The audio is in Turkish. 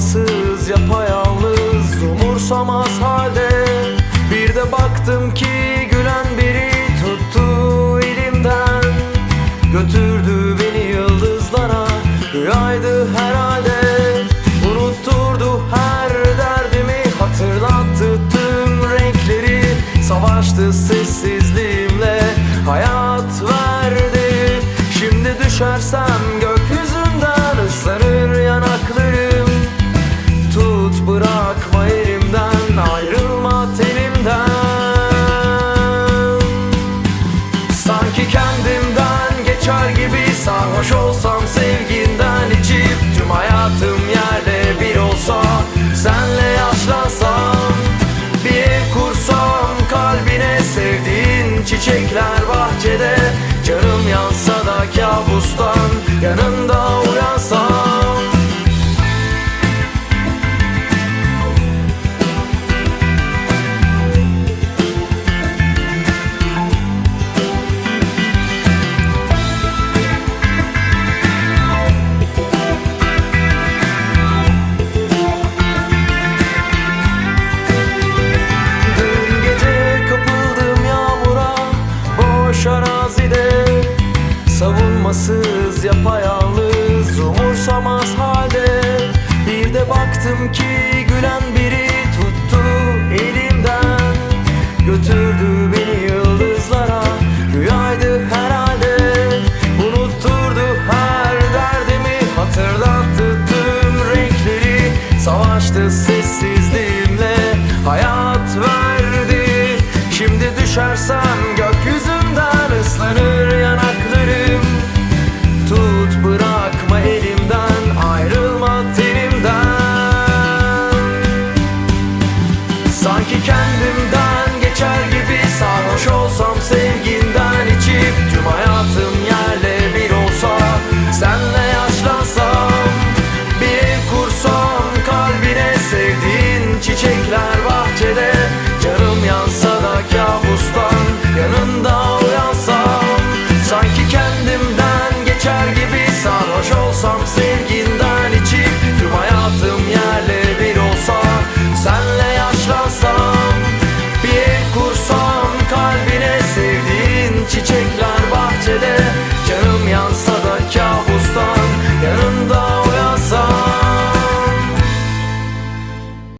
savunmasız yapayalnız umursamaz halde. Bir de baktım ki gülen biri tuttu elimden. Götürdü beni yıldızlara rüyaydı herhalde. Unutturdu her derdimi hatırlattı tüm renkleri. Savaştı sessizliğimle hayat verdi. Şimdi düşersen geçer gibi. Sarhoş olsam sevginden içip Tüm hayatım yerle bir olsa Senle yaşlansam Bir ev kursam kalbine Sevdiğin çiçekler bahçede Canım yansa Savunmasız yapayalnız Umursamaz halde. Bir de baktım ki gülen biri çiçek